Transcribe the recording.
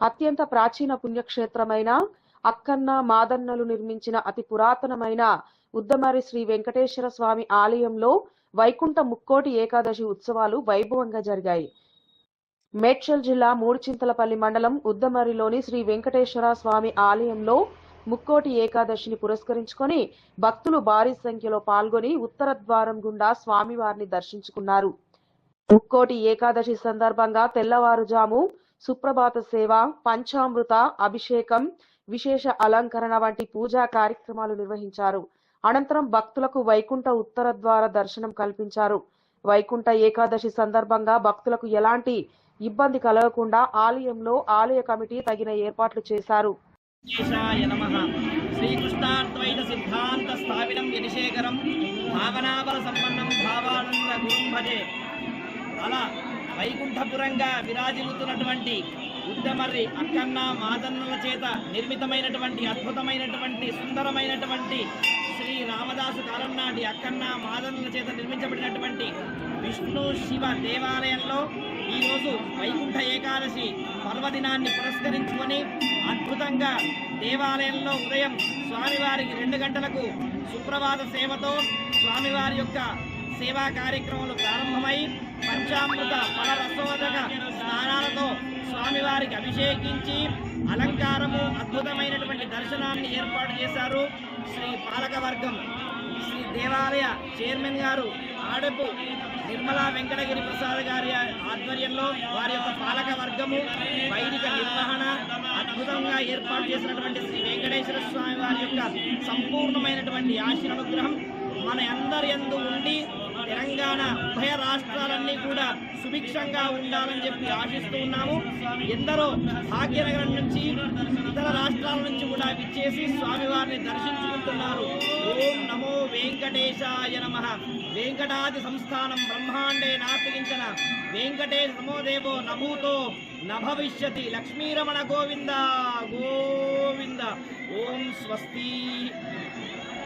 అత్యంత ప్రాచీన పుణ్యక్షేత్రమైన అక్కన్న మాదన్నలు నిర్మించిన అతి పురాతనమైన ఉద్దమరి శ్రీ వెంకటేశ్వర స్వామి ఆలయంలో వైకుంఠ ముక్కోటి ఏకాదశి ఉత్సవాలు వైభవంగా జరిగాయి. మేడ్చల్ జిల్లా మూడుచింతలపల్లి మండలం ఉద్దమరిలోని శ్రీ వెంకటేశ్వర స్వామి ఆలయంలో ముక్కోటి ఏకాదశిని పురస్కరించుకొని భక్తులు భారీ సంఖ్యలో పాల్గొని ఉత్తర ద్వారం గుండా స్వామివారిని దర్శించుకున్నారు. ముక్కోటి ఏకాదశి సందర్భంగా తెల్లవారుజాము సుప్రభాత సేవ పంచామృత అభిషేకం విశేష అలంకరణ వంటి పూజా కార్యక్రమాలు నిర్వహించారు. అనంతరం భక్తులకు వైకుంఠ ఉత్తర ద్వార దర్శనం కల్పించారు. వైకుంఠ ఏకాదశి సందర్భంగా భక్తులకు ఎలాంటి ఇబ్బంది కలగకుండా ఆలయంలో ఆలయ కమిటీ తగిన ఏర్పాట్లు చేశారు. ఈశాయ నమ. శ్రీకృష్ణాద్వైత సిద్ధాంత స్థాపితం యతిశేఖరం భావనాబల సంపన్నం భావానంద గురుం భజే అలా వైకుంఠపురంగా విరాజిల్లుతున్నటువంటి ఉద్దమర్రి అక్కన్న మాదన్నుల చేత నిర్మితమైనటువంటి అద్భుతమైనటువంటి సుందరమైనటువంటి శ్రీ రామదాసు కాలం నాటి అక్కన్న మాదన్నుల చేత నిర్మించబడినటువంటి విష్ణు శివ దేవాలయంలో ఈరోజు వైకుంఠ ఏకాదశి పర్వదినాన్ని పురస్కరించుకొని అద్భుతంగా దేవాలయంలో ఉదయం స్వామివారికి రెండు గంటలకు సుప్రభాత సేవతో స్వామివారి యొక్క సేవా కార్యక్రమాలు ప్రారంభమై పంచామృత ఫల రసోదక స్నానాలతో స్వామివారికి అభిషేకించి అలంకారము అద్భుతమైనటువంటి దర్శనాన్ని ఏర్పాటు చేశారు శ్రీ పాలకవర్గం. శ్రీ దేవాలయ చైర్మన్ గారు ఆడపు నిర్మలా వెంకటగిరి ప్రసాద్ గారి ఆధ్వర్యంలో వారి యొక్క పాలక వర్గము వైదిక నిర్వహణ అద్భుతంగా ఏర్పాటు చేసినటువంటి శ్రీ వెంకటేశ్వర స్వామి వారి యొక్క సంపూర్ణమైనటువంటి ఆశీర్వగ్రహం మన అందరి ఎందు ఉండి తెలంగాణ ఉభయ రాష్ట్రాలన్నీ కూడా సుభిక్షంగా ఉండాలని చెప్పి ఆశిస్తూ ఉన్నాము. ఎందరో భాగ్యనగరం నుంచి ఇతర రాష్ట్రాల నుంచి కూడా విచ్చేసి స్వామివారిని దర్శించుకుంటున్నారు. ఓం నమో వెంకటేశాయ నమ. వెంకటాది సంస్థానం బ్రహ్మాండే నాతికించిన. వెంకటేశ నమోదేవో నభూతో నభవిష్యతి లక్ష్మీరమణ గోవింద గోవింద. ఓం స్వస్తి.